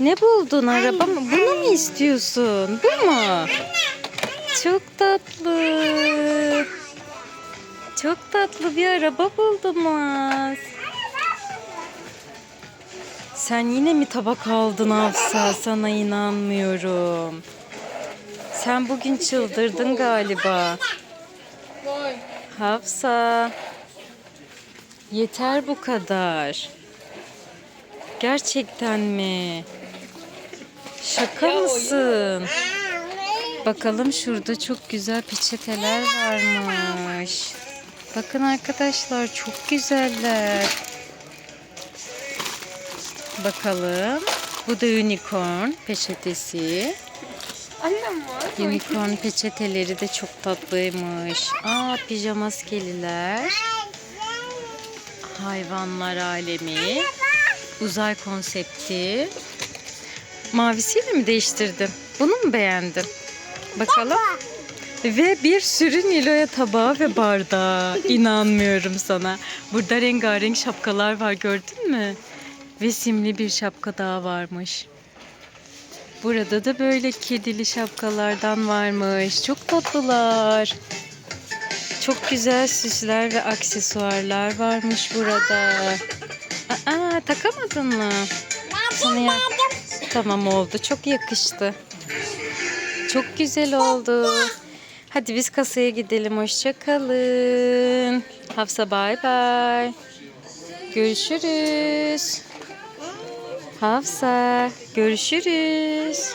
Ne buldun araba mı? Bunu mu istiyorsun? Bu mu? Çok tatlı. Çok tatlı bir araba buldum Maz. Sen yine mi tabak aldın Hafsa? Sana inanmıyorum. Sen bugün çıldırdın galiba. Hafsa. Yeter bu kadar. Gerçekten mi? Şaka mısın? Bakalım şurada çok güzel peçeteler varmış. Bakın arkadaşlar çok güzeller. Bakalım. Bu da unicorn peçetesi. Unicorn peçeteleri de çok tatlıymış. Aa pijama maskeliler. Hayvanlar alemi. Uzay konsepti. Mavisiyle mi değiştirdim? Bunu mu beğendin? Bakalım. Ve bir sürü Nilo'ya tabağı ve bardağı. İnanmıyorum sana. Burada rengarenk şapkalar var gördün mü? Ve simli bir şapka daha varmış. Burada da böyle kedili şapkalardan varmış. Çok tatlılar. Çok güzel süsler ve aksesuarlar varmış burada. Aa, takamadın mı? Sana ya- Tamam oldu. Çok yakıştı. Çok güzel oldu. Hadi biz kasaya gidelim. Hoşça kalın. Hafsa bay bay. Görüşürüz. Hafsa görüşürüz.